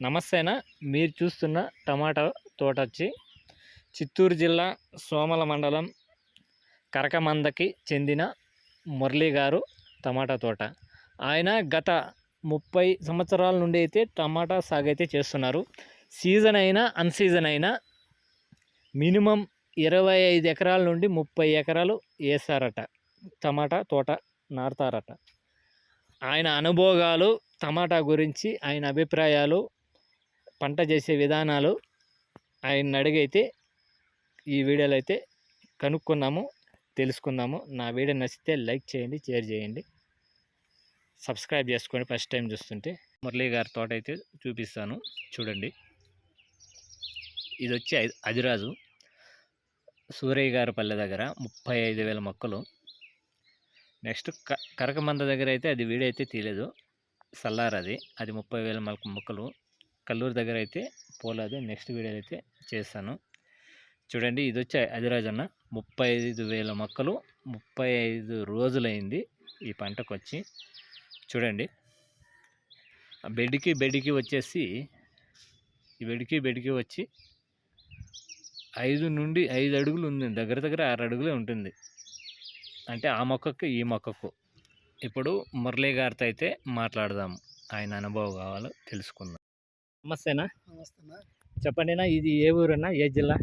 నమస్తేనా. మీరు చూస్తున్న టమాటా తోట వచ్చి చిత్తూరు జిల్లా సోమల మండలం కరకమందకి చెందిన మురళీ గారు టమాటా తోట. ఆయన గత ముప్పై సంవత్సరాల నుండి అయితే టమాటా సాగు అయితే చేస్తున్నారు. సీజన్ అయినా అన్సీజన్ అయినా మినిమం ఇరవై ఐదు ఎకరాల నుండి ముప్పై ఎకరాలు వేస్తారట టమాటా తోట నాటుతారట. ఆయన అనుభోగాలు టమాటా గురించి ఆయన అభిప్రాయాలు పంట చేసే విధానాలు ఆయన అడిగైతే ఈ వీడియోలో అయితే కనుక్కున్నాము తెలుసుకుందాము. నా వీడియో నచ్చితే లైక్ చేయండి షేర్ చేయండి. సబ్స్క్రైబ్ చేసుకోండి ఫస్ట్ టైం చూస్తుంటే మురళీ గారి తోట అయితే చూపిస్తాను. చూడండి. ఇది వచ్చి ఐ- అదిరాజు సూరయ్య గారి పల్లె దగ్గర ముప్పై ఐదు వేల మొక్కలు. నెక్స్ట్ క కరకమంద దగ్గర అయితే అది వీడియో అయితే తీయలేదు. సల్లార్ అది. అది ముప్పై వేల మొక్కలు. కల్లూరు దగ్గర అయితే పోలేదు. నెక్స్ట్ వీడియో అయితే చేస్తాను. చూడండి ఇది వచ్చి అదిరాజు అన్న ముప్పై ఐదు వేల మొక్కలు ముప్పై ఐదు రోజులైంది ఈ పంటకు వచ్చి చూడండి ఆ బెడ్కి బెడ్కి వచ్చేసి ఈ బెడ్కి బెడ్కి వచ్చి ఐదు నుండి ఐదు అడుగులు ఉంది. దగ్గర దగ్గర ఆరు అడుగులే ఉంటుంది. అంటే ఆ మొక్కకు ఈ మొక్కకు. ఇప్పుడు మురళీ గారితో అయితే మాట్లాడదాము. ఆయన అనుభవం కావాలో తెలుసుకుందాం. నమస్తేనా? నమస్తే చెప్పండినా ఇది ఏ ఊరన్నా ఏ జిల్లా?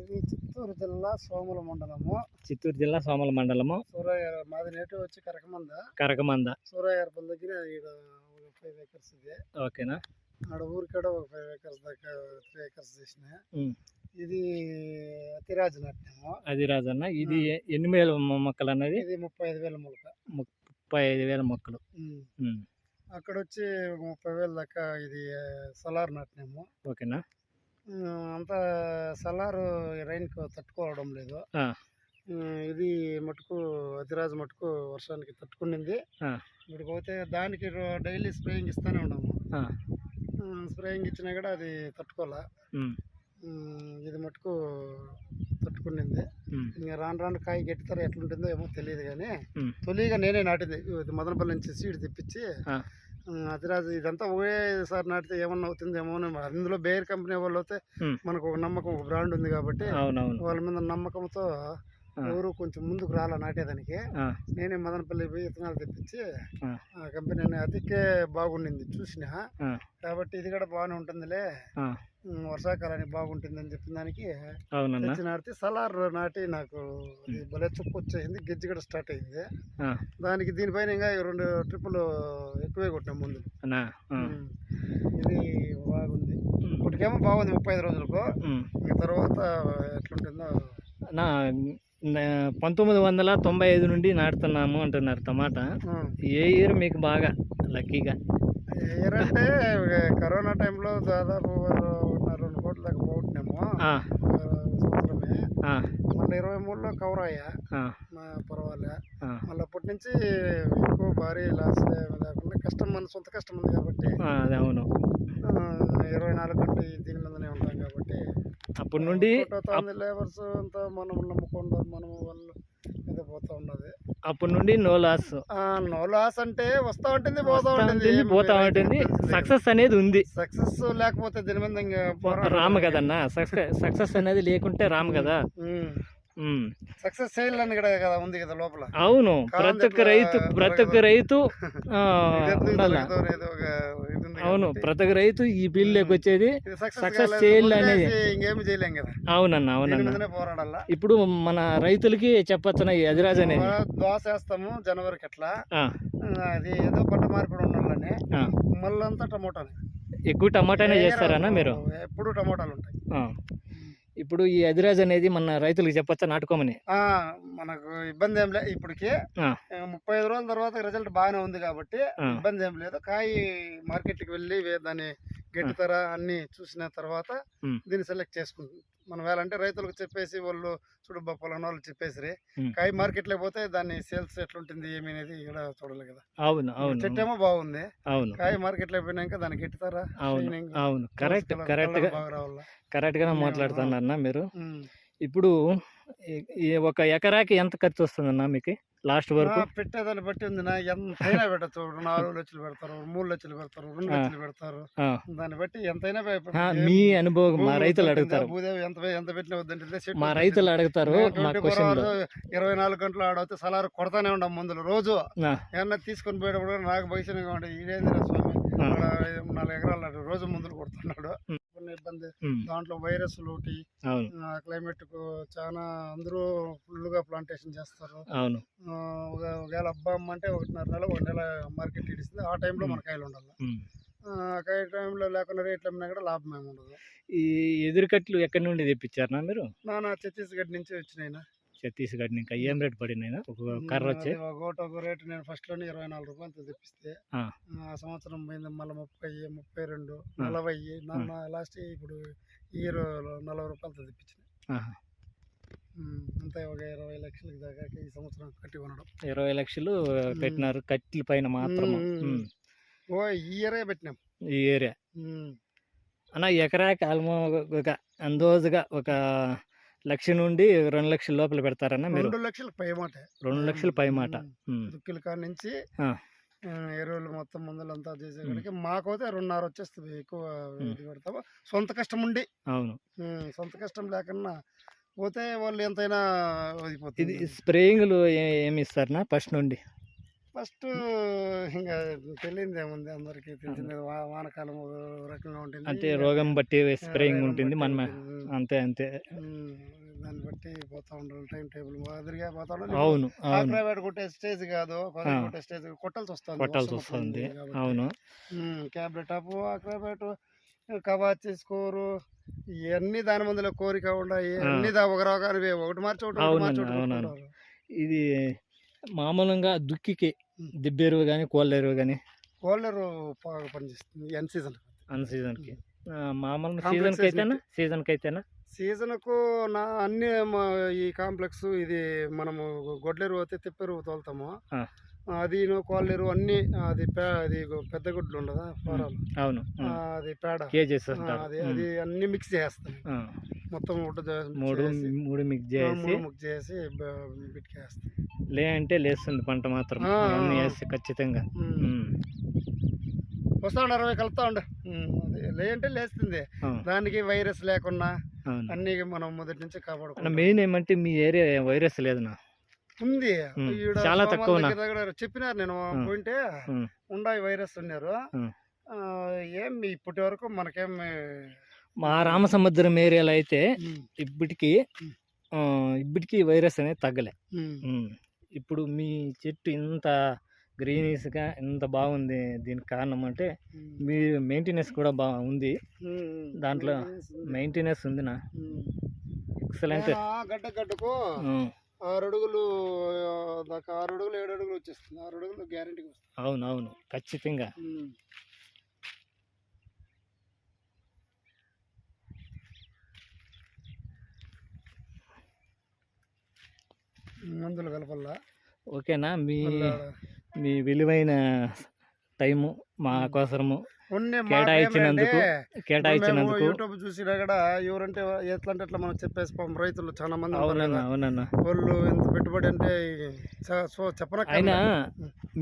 ఇది చిత్తూరు జిల్లా సోముల మండలము. చిత్తూరు జిల్లా సోమల మండలము. సూరయ్య మాది నేటివ్ వచ్చి కరకమంద. కరకమంద. సూరయ్యపల్లి దగ్గర ఒక ఫైవ్ ఏకర్స్ ఇది. ఓకేనా? ఆడ ఊరికాడ ఒక ఫైవ్ ఏకర్స్ దాకా త్రీ ఏకర్స్ చేసిన. ఇది అతిరాజు నాటినాము అది రాజన్న ఇది ఎన్ని వేల మొక్కలు అన్నది ఇది ముప్పై ఐదు వేల మొలక. ముప్పై ఐదు వేల మొక్కలు. అక్కడ వచ్చి ఒక ముప్పై వేల దాకా ఇది సలార్ నాటినాము. ఓకేనా? అంతా సలారు రైన్కి తట్టుకోవడం లేదు. ఇది మటుకు అతిరాజు మటుకు వర్షానికి తట్టుకునింది. ఇప్పుడు పోతే దానికి డైలీ స్ప్రేయింగ్ ఇస్తూనే ఉన్నాము. స్ప్రేయింగ్ ఇచ్చినా కూడా అది తట్టుకోలే ఇది మటుకు తట్టుకునింది. ఇంకా రాను రాను కాయ గెట్టుతారో ఎట్లుంటుందో ఏమో తెలియదు కానీ. తొలిగా నేనే నాటింది. మదనపల్లి నుంచి సీడ్ తెప్పించి అతిరాజు ఇదంతా ఒకేసారి నాటితే ఏమన్నా అవుతుందేమో అందులో బేర్ కంపెనీ వాళ్ళు అయితే. మనకు ఒక నమ్మకం ఒక బ్రాండ్ ఉంది కాబట్టి వాళ్ళ మీద నమ్మకంతో. ఎవరు కొంచెం ముందుకు రాలా నాటేదానికి. నేనే మదనపల్లి పోయి విత్తనాలు తెప్పించి కంపెనీ అతికే బాగుండింది చూసిన. కాబట్టి ఇది కూడా బాగానే ఉంటుందిలే. వర్షాకాలానికి బాగుంటుందని చెప్పిన దానికి నాటితే సలార్ నాటి నాకు భలే చుక్కు వచ్చేసింది గెజ్జి కూడా స్టార్ట్ అయింది. దానికి దీనిపైన ఇంకా రెండు ట్రిప్పులు ఎక్కువే కొట్టినాం ముందు. ఇది బాగుంది. ఇప్పటికేమో బాగుంది ముప్పై ఐదు రోజులకు. తర్వాత ఎట్లుంటుందో నా- పంతొమ్మిది వందల తొంభై ఐదు నుండి నాటుతున్నాము అంటున్నారు టమాటా. ఏ ఇయర్ మీకు బాగా లక్కీగా? ఇయర్ అంటే కరోనా టైంలో దాదాపు రెండు కోట్ల దాకా పోగొట్టినాము. సంవత్సరమే. మళ్ళీ ఇరవై మూడులో కవర్ అయ్యా. పర్వాలే. మళ్ళీ అప్పటి నుంచి ఎక్కువ భారీ లాస్ లేకుండా కష్టం మన సొంత కష్టం ఉంది కాబట్టి. అవును. ఇరవై నాలుగు గంటలు దీని మీదనే ఉంటాం కాబట్టి. అప్పటి నుండి లేబర్స్ అంతా మనం మనం వాళ్ళు మీద పోతా ఉన్నది. అప్పటి నుండి నో లాస్ నో లాస్ అంటే వస్తా ఉంటుంది పోతా ఉంటుంది పోతా ఉంటుంది. సక్సెస్ అనేది ఉంది. సక్సెస్ లేకపోతే దీని మీద రాము కదన్నా. సక్సెస్ సక్సెస్ అనేది లేకుంటే రాము కదా. సక్సెస్ చేయాలని కదా ఉంది కదా లోపల. అవును. ప్రతి ఒక్క రైతు ప్రతి ఒక్క రైతు అవును. ప్రతి ఒక్క రైతు ఈ ఫీల్డ్లోకి వచ్చేది సక్సెస్ చేయాలి అనేది. ఇంకేమి చేయలేం కదా. అవునన్న అవునన్న. పోరాడాలా? ఇప్పుడు మన రైతులకి చెప్పొచ్చున అదిరాజ్ అనేది. దోశ వేస్తాము జనవరికి అట్లా అది ఏదో పంట మార్పిడి ఉండాలని. మళ్ళంతా టమోటానే. ఎక్కువ టమాటానే చేస్తారన్నా మీరు? ఎప్పుడు టమోటాలు ఉంటాయి. ఆ. ఇప్పుడు ఈ అదిరాజ్ అనేది మన రైతులకు చెప్పొచ్చా నాటుకోమని. ఆ, మనకు ఇబ్బంది ఏం లేదు ఇప్పటికి ముప్పై ఐదు రోజుల తర్వాత రిజల్ట్ బాగానే ఉంది కాబట్టి. ఇబ్బంది ఏం లేదు. కాయ మార్కెట్కి వెళ్ళి వే- గట్టి ధర అన్ని చూసిన తర్వాత. దీన్ని సెలెక్ట్ చేసుకుంటాం మనం వేళంటే రైతులకు చెప్పేసి వాళ్ళు చూడు పలానా వాళ్ళు చెప్పేసి. కాయ మార్కెట్లోకి పోతే దాని సేల్స్ ఎట్లుంటుంది ఏమి అనేది ఇక్కడ చూడాలి కదా. అవును అవును. చెట్టు ఏమో బాగుంది. అవును. కాయ మార్కెట్లోకి పోయినాక దాన్ని గెట్టుతారా అవును అవును. కరెక్ట్ రావాలా. కరెక్ట్గానే మేము- మాట్లాడుతున్నారన్న మీరు. ఇప్పుడు ఒక ఎకరాకి ఎంత ఖర్చు వస్తుందన్న మీకు? లాస్ట్ వరకు? పెట్టేదాన్ని బట్టి ఉంది. నా ఎంతైనా పెట్టచ్చు నాలుగు లక్షలు పెడతారు మూడు లక్షలు పెడతారు రెండు. లక్షలు పెడతారు. దాన్ని బట్టి ఎంతైనా మీ అనుభవం మా రైతులు? అడుగుతారు. ఎంత ఎంత పెట్టినా వద్దంటే మా రైతులు అడుగుతారు మేము మా 24 క్వశ్చన్లో hours, ఇరవై నాలుగు గంటలు ఆడవుతే సలారు కొడతానే ఉండం మందులు రోజు. ఏమన్నా తీసుకొని పోయేటప్పుడు నాకు భవిష్యంగా ఉండే ఇదేంద్ర స్వామి? నాలుగు ఎకరాలు రోజు మందులు కొడుతున్నాడు. ఇబ్బంది. దాంట్లో వైరస్లు ఒకటి అవును. క్లైమేట్కు చాలా అందరూ ఫుల్గా ప్లాంటేషన్ చేస్తారు ఒకవేళ అబ్బా అమ్మ అంటే ఒకటిన్నర నెల ఒక నెల మార్కెట్ ఇడిస్తుంది ఆ టైంలో మన కాయలు ఉండాలి కాయ టైంలో లేకుండా రేట్లు అమ్మినా కూడా లాభం ఏమి ఉండదు. ఈ ఎదురుకట్లు ఎక్కడి నుండి తెప్పించారనా మీరు? నాన్న ఛత్తీస్గఢ్ నుంచి వచ్చినాయినా ఛత్తీస్గఢ్ ఇంకా ఏం రేట్ ఒక కర్ర వచ్చి? ఒకటి ఒక రేటు నేను ఫస్ట్లోనే ఇరవై నాలుగు రూపాయలు తెప్పిస్తే ఆ. సంవత్సరం పోయింది మళ్ళీ ముప్పై ముప్పై రెండు. నలభై లాస్ట్ ఇప్పుడు ఈ నలభై రూపాయలతో తెప్పించిన. అంతే ఒక ఇరవై లక్షలకి దాకా ఈ సంవత్సరం కట్టి కొనడం. ఇరవై లక్షలు పెట్టినారు కట్ల పైన మాత్రం. ఓ ఈ ఇయరే పెట్టినాం. ఈ ఏరియా. అన్న ఎకరాకి ఆల్మో ఒక అందోజుగా ఒక లక్ష నుండి రెండు లక్షల లోపల పెడతారన్న మీరు? రెండు లక్షల పై మాట రెండు లక్షల పై మాట. దుక్కుల కాడ నుంచి ఎరువులు మొత్తం మందులు అంతా చేసేకాడికి మాకైతే రెండున్నర వచ్చేస్తుంది. ఎక్కువ ఇది పెడతాము. సొంత కష్టం ఉండి. అవును. సొంత కష్టం లేకుండా పోతే వాళ్ళు ఎంతైనా ఇది స్ప్రేయింగ్లు ఏమి ఇస్తారనా ఫస్ట్ నుండి? ఫస్ట్ ఇంకా తెలియదు ఏముంది అందరికి తెలిసింది వానకాలం రకంగా ఉంటుంది. అంటే రోగం బట్టి స్ప్రేయింగ్ ఉంటుంది ఉంటుంది. అంతే అంతే. దాన్ని బట్టి పోతా ఉండాలి టైం టేబుల్ మాదిరిగా పోతా ఉండాలి. అవును ప్రైవేట్ కొట్టే స్టేజ్ కాదు. కొట్టే స్టేజ్ కొట్టాల్సి వస్తుంది. కొట్టాల్సి వస్తుంది. అవును. క్యాబ్లెట్ అప్ అక్రాబెట్ కవాచి స్కోరు ఇవన్నీ దాని ముందులో కోరిక ఆ. అన్ని ఒకటి మార్చి ఒకటి మార్చి. ఇది మామూలుగా దుక్కికి. దిబ్బెరువు కానీ కోళ్ళ ఎరువు కానీ కోళ్ళరు బాగా పనిచేస్తుంది ఎన్ సీజన్ అన్ సీజన్కి. మామూలు Complex సీజన్కి అయితేనా. సీజన్కి అయితేనా? సీజన్కు నా అన్ని ఈ కాంప్లెక్స్ ఇది మనము గొడ్లెరువు అయితే తిప్పెరువు తోలుతాము. అది కోళ్ళెరువు అన్ని అది అది పెద్ద గుడ్లు ఉండదా ఫారాలు? అవును. అది పేడ. అది అది అన్ని మిక్స్ చేస్తాం. మొత్తం మూడు మూడు మిక్స్ చేసి మిక్స్ చేసి బిట్కేస్తాం. లే అంటే లేస్తుంది పంట మాత్రం. వేస్తే ఖచ్చితంగా. ఉమ్, వస్తా ఉండు అరవై కలుపుతా ఉండు లే అంటే లేస్తుంది. దానికి వైరస్ లేకుండా అన్ని మనం మొదటి నుంచి కాపాడుకుంటాం. మెయిన్ ఏమంటే మీ ఏరియా వైరస్ లేదనా ఉంది. చాలా దగ్గర చెప్పినారు నేను. పోయింటే. ఉండాయి వైరస్ ఉన్నారు ఏం ఇప్పటి వరకు మనకేం మా రామసముద్రం ఏరియాలో అయితే ఇప్పటికి ఇప్పటికి వైరస్ అనేది తగ్గలే. ఇప్పుడు మీ చెట్టు ఇంత గ్రీనీస్గా ఇంత బాగుంది దీనికి కారణం అంటే మీ మెయింటెనెన్స్ కూడా బాగా ఉంది. దాంట్లో. మెయింటెనెన్స్ ఉంది. నా ఉమ్. ఎక్సలెంట్ గడ్డ గడ్డకు ఆరు అడుగులు దాకా ఆరు అడుగులు ఏడు అడుగులు వచ్చేస్తుంది. ఆరు అడుగులు గ్యారంటీగా వస్తుంది అవును అవును ఖచ్చితంగా. మందులు కలపల్లా? ఓకేనా? మీ మీ విలువైన టైము మా కోసము కేటాయించినందుకు కేటాయించినందుకు. యూట్యూబ్ చూసినా కూడా ఎవరంటే ఎట్లా అంటే ఎట్లా మనం చెప్పేసి పాపం రైతులు చాలా మంది అవునన్నా. అవునన్నా. వాళ్ళు ఎంత పెట్టుబడి అంటే సో చెప్పన అయినా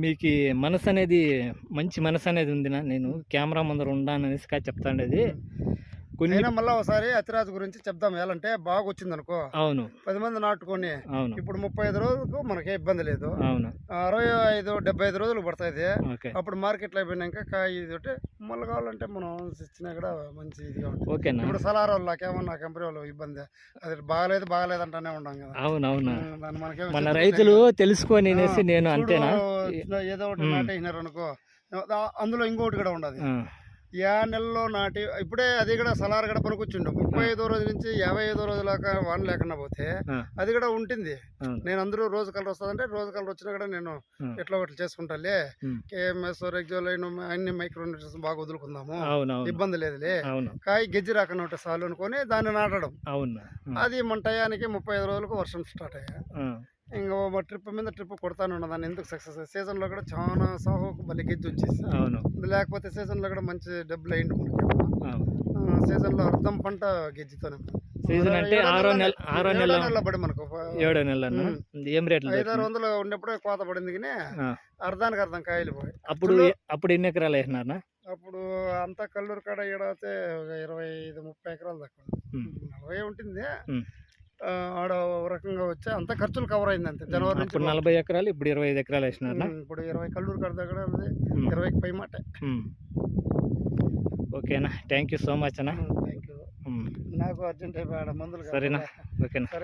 మీకు మనసు అనేది మంచి మనసు అనేది ఉందినా? నేను కెమెరా ముందర ఉండాననేసి చెప్తాండేది. కొన్ని అయినా మళ్ళీ ఒకసారి అతిరాజు గురించి చెప్దాం. ఎలాంటే బాగా వచ్చింది అనుకో అవును. పది మంది నాటుకొని ఇప్పుడు ముప్పై ఐదు రోజులకు మనకే ఇబ్బంది లేదు. అవును. అరవై ఐదు డెబ్బై ఐదు రోజులు పడుతుంది అప్పుడు మార్కెట్లో అయిపోయినాక కాయ ఇది ఒకటి మళ్ళీ కావాలంటే మనం ఇచ్చినా కూడా మంచి ఇదిగా ఉంటుంది. ఇప్పుడు సలార్ వాళ్ళకేమన్నా కంపెనీ వాళ్ళు ఇబ్బంది. అది బాగాలేదు బాగాలేదు అంటానే ఉన్నాం కదా. అవును అవును ఉమ్, దాన్ని మనకేం మన రైతులు. తెలుసుకొని నేను అంతేనా? ఏదో ఒకటి. నాటేసినారు అనుకో అందులో ఇంకోటి కూడా ఉండదు. యా నెలలో నాటి ఇప్పుడే అది కూడా సలార్ కూడా పనికొచ్చిండు. ముప్పై ఐదో రోజు నుంచి యాభై ఐదో రోజు దాకా వాన లేకుండా పోతే. అది కూడా ఉంటుంది నేను అందరూ రోజు కలర్ వస్తుందంటే రోజు కలర్ వచ్చినా కూడా నేను. ఎట్లా ఒకటి చేసుకుంటాలే. కేఎంఎస్ రెగ్జోలైన్ అన్ని మైక్రో న్యూట్రియన్స్ బాగా వదులుకుందాము. ఇబ్బంది లేదులే. కాయ గెజ్జి రాకుండా ఉంటే చాలు అనుకొని దాన్ని నాటడం. అది మన టయానికి ముప్పై ఐదు రోజులకు వర్షం స్టార్ట్ అయ్యా. ఇంకా ట్రిప్ మీద ట్రిప్ కొడతాను దాన్ని. ఎందుకు సక్సెస్ సీజన్లో కూడా చాలా సాహోకు మళ్ళీ గెజ్జి వచ్చేసి అవును. లేకపోతే సీజన్లో కూడా మంచి డబ్బులు అయింది మనకి. సీజన్లో అర్థం పంట గెజ్జితోనే. సీజన్ అంటే ఆరో నెల ఆరో నెల. పడి మనకు. ఏడో నెల ఏం రేట్లు ఐదారు? వందలు ఉన్నప్పుడే కోత పడింది కానీ. అర్ధానికి అర్థం కాయలు పోయి. అప్పుడు అప్పుడు ఎన్ని ఎకరాలు వేసినారనా అప్పుడు అంతా కల్లూరు కాడ ఏడైతే ఒక ఇరవై ఐదు ముప్పై ఎకరాలు దాకా. నలభై ఉంటుంది. ఆడ ఒక రకంగా వచ్చి అంతా ఖర్చులు కవర్ అయింది అంతే జనవరి నుంచి అప్పుడు నలభై ఎకరాలు ఇప్పుడు ఇరవై ఐదు ఎకరాలు వేసినారనా ఉమ్, ఇప్పుడు ఇరవై కల్లూరు కాడ దగ్గర ఉంది ఉమ్. ఇరవైకి పై మాట ఉమ్. ఓకేనా థ్యాంక్ యూ సో మచ్ అన్న థ్యాంక్ యూ ఉమ్. నాకు అర్జెంట్ అయిపోయాడు మందులు సరేనా? కావాలి. ఓకేనా సరే